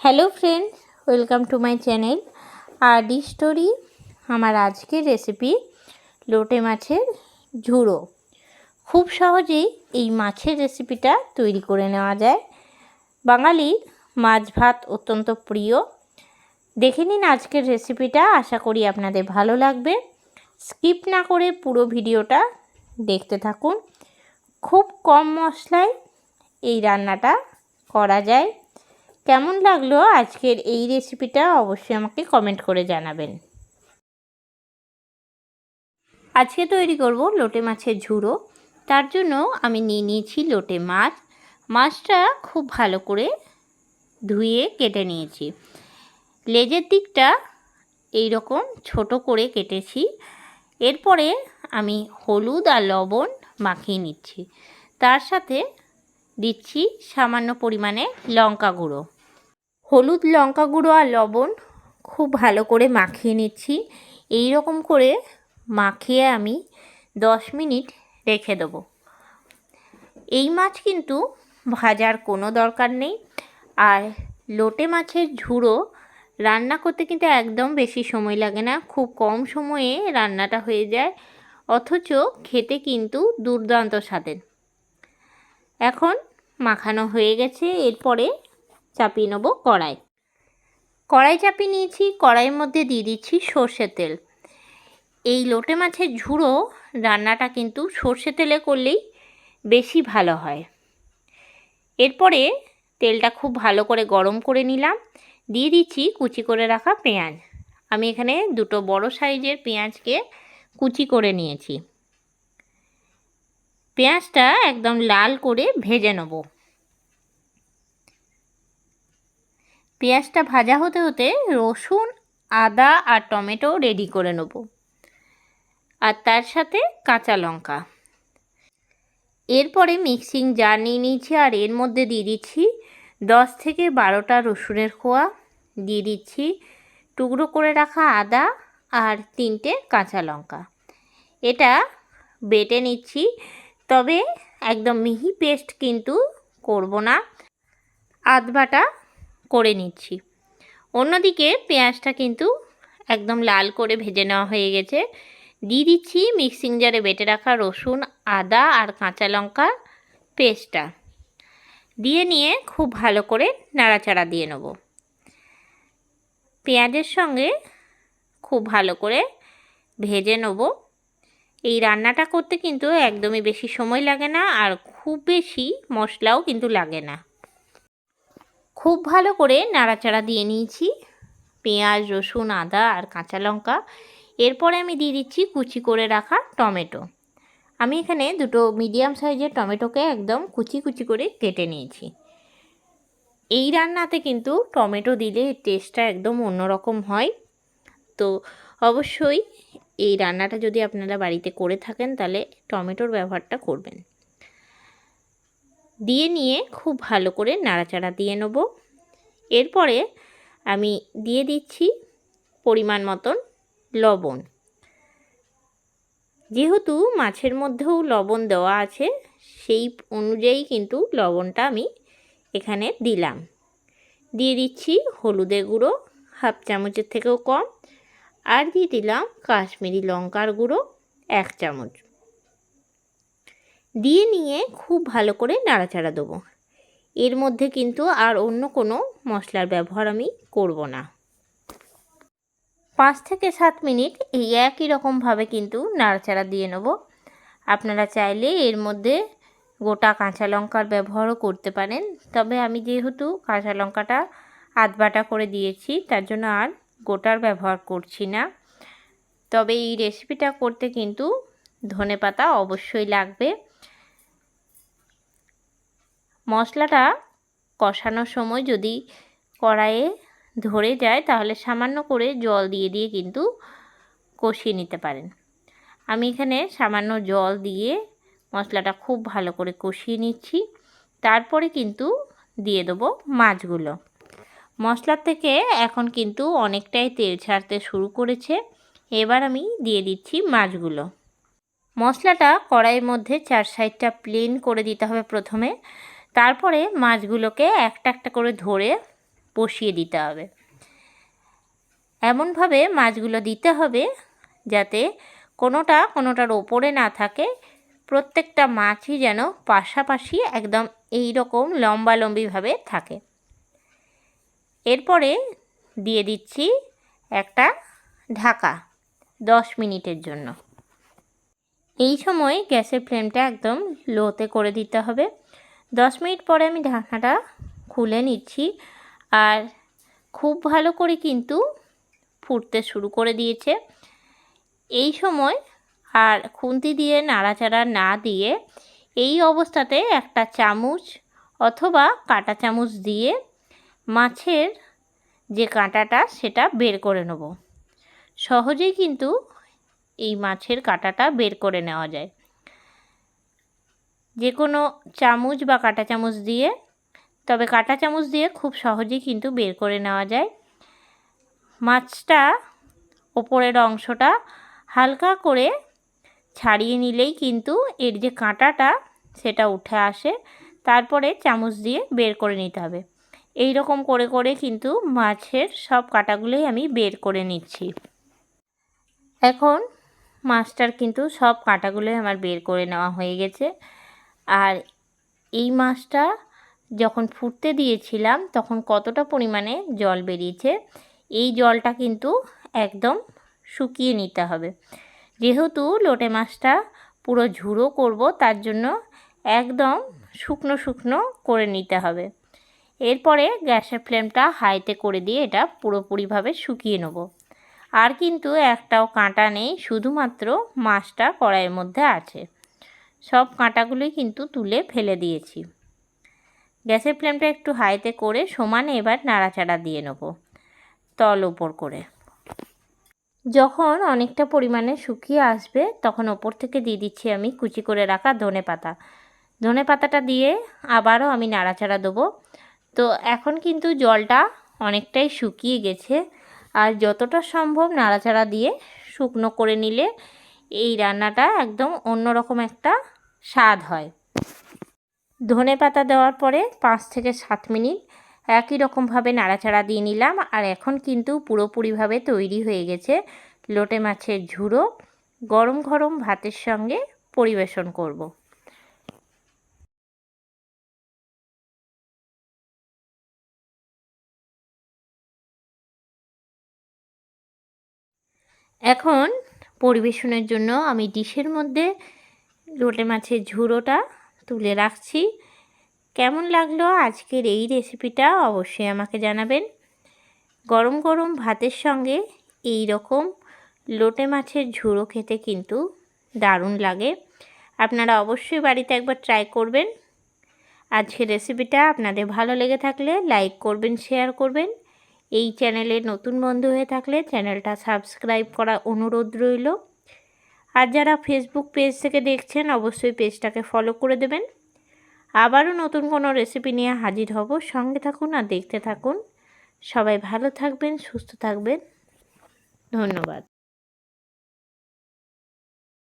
Hello friends welcome to my channel R D story আমার আজকের recipe লোটে মাছের ঝুড়ো। খুব সহজেই এই মাছের রেসিপিটা তৈরি করে নেওয়া যায়। বাঙালির মাছ ভাত অত্যন্ত প্রিয়। দেখে নিন আজকের রেসিপিটা আশা করি আপনাদের ভালো লাগবে। স্কিপ না করে পুরো ভিডিওটা দেখতে থাকুন। খুব কম মশলায় এই রান্নাটা করা যায়। কেমন লাগল আজকের এই রেসিপিটা অবশ্যই আমাকে কমেন্ট করে জানাবেন। আজকে তৈরি করব লোটে মাছের ঝুড়ো। তার জন্য আমি নিয়ে নিয়েছি লোটে মাছ। মাছটা খুব ভালো করে ধুয়ে কেটে নিয়েছি। লেজের দিকটা এই রকম ছোট করে কেটেছি। এরপরে আমি হলুদ আর লবণ মাখিয়ে নিচ্ছি। তার সাথে দিচ্ছি সামান্য পরিমাণে লঙ্কা গুঁড়ো। হলুদ লঙ্কা গুঁড়ো আর লবণ খুব ভালো করে মাখিয়ে নিচ্ছি। এই রকম করে মাখিয়ে আমি দশ মিনিট রেখে দেবো। এই মাছ কিন্তু ভাজার কোনো দরকার নেই। আর লোটে মাছের ঝুড়ো রান্না করতে কিন্তু একদম বেশি সময় লাগে না, খুব কম সময়ে রান্নাটা হয়ে যায়। অথচ খেতে কিন্তু দুর্দান্ত স্বাদের। এখন মাখানো হয়ে গেছে, এরপরে চাপিয়ে নেব কড়াই। কড়াই চাপিয়ে নিয়েছি, কড়াইয়ের মধ্যে দিয়ে দিচ্ছি সর্ষে তেল। এই লোটে মাছের ঝুড়ো রান্নাটা কিন্তু সর্ষে তেলে করলেই বেশি ভালো হয়। এরপরে তেলটা খুব ভালো করে গরম করে নিলাম। দিয়ে দিচ্ছি কুচি করে রাখা পেঁয়াজ। আমি এখানে দুটো বড় সাইজের পেঁয়াজকে কুচি করে নিয়েছি। পেঁয়াজটা একদম লাল করে ভেজে নেব। পেঁয়াজটা ভাজা হতে হতে রসুন, আদা আর টমেটো রেডি করে নেব। আর তার সাথে কাঁচা লঙ্কা। এরপরে মিক্সিং জার নিয়ে নিয়েছি আর এর মধ্যে দিয়ে দিচ্ছি দশ থেকে বারোটা রসুনের খোয়া। দিয়ে দিচ্ছি টুকরো করে রাখা আদা আর তিনটে কাঁচা লঙ্কা। এটা বেটে নিচ্ছি, তবে একদম মিহি পেস্ট কিন্তু করব না। আধ বাটা করে নিচ্ছি। অন্যদিকে পেঁয়াজটা কিন্তু একদম লাল করে ভেজে নেওয়া হয়ে গেছে। দিয়ে দিচ্ছি মিক্সিং জারে বেটে রাখা রসুন, আদা আর কাঁচা লঙ্কা পেস্টটা। দিয়ে নিয়ে খুব ভালো করে নাড়াচাড়া দিয়ে নেব। পেঁয়াজের সঙ্গে খুব ভালো করে ভেজে নেব। এই রান্নাটা করতে কিন্তু একদমই বেশি সময় লাগে না আর খুব বেশি মশলাও কিন্তু লাগে না। খুব ভালো করে নাড়াচাড়া দিয়ে নিয়েছি। পেঁয়াজ, রসুন, আদা আর কাঁচা লঙ্কা। এরপরে আমি দিয়ে দিচ্ছি কুচি করে রাখা টমেটো। আমি এখানে দুটো মিডিয়াম সাইজের টমেটোকে একদম কুচি কুচি করে কেটে নিয়েছি। এই রান্নাতে কিন্তু টমেটো দিলে টেস্টটা একদম অন্যরকম হয়। তো অবশ্যই এই রান্নাটা যদি আপনারা বাড়িতে করে থাকেন, তাহলে টমেটোর ব্যবহারটা করবেন। দিয়ে নিয়ে খুব ভালো করে নাড়াচাড়া দিয়ে নেব। এরপরে আমি দিয়ে দিচ্ছি পরিমাণ মতন লবণ। যেহেতু মাছের মধ্যেও লবণ দেওয়া আছে, সেই অনুযায়ী কিন্তু লবণটা আমি এখানে দিলাম। দিয়ে দিচ্ছি হলুদের গুঁড়ো, হাফ চামচের থেকেও কম। আর দিয়ে দিলাম কাশ্মীরি লঙ্কার গুঁড়ো, এক চামচ। দিয়ে নিয়ে খুব ভালো করে নাড়াচাড়া দেবো। এর মধ্যে কিন্তু আর অন্য কোনো মশলার ব্যবহার আমি করব না। পাঁচ থেকে সাত মিনিট এই একই রকমভাবে কিন্তু নাড়াচাড়া দিয়ে নেব। আপনারা চাইলে এর মধ্যে গোটা কাঁচা লঙ্কার ব্যবহারও করতে পারেন। তবে আমি যেহেতু কাঁচা লঙ্কাটা আধ বাটা করে দিয়েছি, তার জন্য আর গোটার ব্যবহার করছি না। তবে এই রেসিপিটা করতে কিন্তু ধনে পাতা অবশ্যই লাগবে। মশলাটা কষানোর সময় যদি কড়াইয়ে ধরে যায়, তাহলে সামান্য করে জল দিয়ে দিয়ে কিন্তু কষিয়ে নিতে পারেন। আমি এখানে সামান্য জল দিয়ে মশলাটা খুব ভালো করে কষিয়ে নিচ্ছি। তারপরে কিন্তু দিয়ে দেবো মাছগুলো। মশলার থেকে এখন কিন্তু অনেকটাই তেল ছাড়তে শুরু করেছে। এবার আমি দিয়ে দিচ্ছি মাছগুলো। মশলাটা কড়াইয়ের মধ্যে চার সাইডটা প্লেন করে দিতে হবে প্রথমে। তারপরে মাছগুলোকে একটা একটা করে ধরে বসিয়ে দিতে হবে। এমনভাবে মাছগুলো দিতে হবে যাতে কোনোটা কোনোটার ওপরে না থাকে। প্রত্যেকটা মাছই যেন পাশাপাশি একদম এই রকম লম্বালম্বিভাবে থাকে। এরপরে দিয়ে দিচ্ছি একটা ঢাকা দশ মিনিটের জন্য। এই সময় গ্যাসের ফ্লেমটা একদম লোতে করে দিতে হবে। দশ মিনিট পরে আমি ঢাকনাটা খুলে নিচ্ছি আর খুব ভালো করে কিন্তু ফুটতে শুরু করে দিয়েছে। এই সময় আর খুন্তি দিয়ে নাড়াচাড়া না দিয়ে এই অবস্থাতে একটা চামচ অথবা কাঁটা চামচ দিয়ে মাছের যে কাঁটাটা সেটা বের করে নেব। সহজেই কিন্তু এই মাছের কাঁটাটা বের করে নেওয়া যায়। যে কোনো চামচ বা কাঁটা চামচ দিয়ে, তবে কাঁটা চামচ দিয়ে খুব সহজেই কিন্তু বের করে নেওয়া যায়। মাছটা ওপরের অংশটা হালকা করে ছাড়িয়ে নিলেই কিন্তু এর যে কাঁটাটা সেটা উঠে আসে। তারপরে চামচ দিয়ে বের করে নিতে হবে। এই রকম করে করে কিন্তু মাছের সব কাঁটাগুলোই আমি বের করে নিচ্ছি। এখন মাছটার কিন্তু সব কাঁটাগুলোই আমার বের করে নেওয়া হয়ে গেছে। আর এই মাছটা যখন ফুটতে দিয়েছিলাম, তখন কতটা পরিমাণে জল বেরিয়েছে, এই জলটা কিন্তু একদম শুকিয়ে নিতে হবে। যেহেতু লোটে মাছটা পুরো ঝুড়ো করব, তার জন্য একদম শুকনো শুকনো করে নিতে হবে। এরপরে গ্যাসের ফ্লেমটা হাইতে করে দিয়ে এটা পুরোপুরিভাবে শুকিয়ে নেব। আর কিন্তু একটাও কাঁটা নেই, শুধুমাত্র মাছটা কড়াইয়ের মধ্যে আছে। সব কাঁটাগুলোই কিন্তু তুলে ফেলে দিয়েছি। গ্যাসের ফ্লেমটা একটু হাইতে করে সমানে এবার নাড়াচাড়া দিয়ে নেব, তল ওপর করে। যখন অনেকটা পরিমাণে শুকিয়ে আসবে, তখন ওপর থেকে দিয়ে দিচ্ছি আমি কুচি করে রাখা ধনে পাতা। ধনে পাতাটা দিয়ে আবারও আমি নাড়াচাড়া দেবো। তো এখন কিন্তু জলটা অনেকটাই শুকিয়ে গেছে, আর যতটা সম্ভব নাড়াচাড়া দিয়ে শুকনো করে নিলে এই রান্নাটা একদম অন্যরকম একটা স্বাদ হয় ধনে পাতা দেওয়ার পরে পাঁচ থেকে সাত মিনিট একই রকমভাবে নাড়াচাড়া দিয়ে নিলাম আর এখন কিন্তু পুরোপুরিভাবে তৈরি হয়ে গেছে লোটে মাছের ঝুড়ো গরম গরম ভাতের সঙ্গে পরিবেশন করব। এখন পরিবেশনের জন্য আমি ডিশের মধ্যে লোটে মাছের ঝুড়োটা তুলে রাখছি। কেমন লাগল আজকের এই রেসিপিটা অবশ্যই আমাকে জানাবেন। গরম গরম ভাতের সঙ্গে এই রকম লোটে মাছের ঝুড়ো খেতে কিন্তু দারুণ লাগে। আপনারা অবশ্যই বাড়িতে একবার ট্রাই করবেন। আজকের রেসিপিটা আপনাদের ভালো লেগে থাকলে লাইক করবেন শেয়ার করবেন। এই চ্যানেলে নতুন বন্ধু হয়ে থাকলে চ্যানেলটা সাবস্ক্রাইব করা অনুরোধ রইল। আর যারা ফেসবুক পেজ থেকে দেখছেন, অবশ্যই পেজটাকে ফলো করে দেবেন। আবারও নতুন কোনো রেসিপি নিয়ে হাজির হব। সঙ্গে থাকুন আর দেখতে থাকুন। সবাই ভালো থাকবেন, সুস্থ থাকবেন। ধন্যবাদ।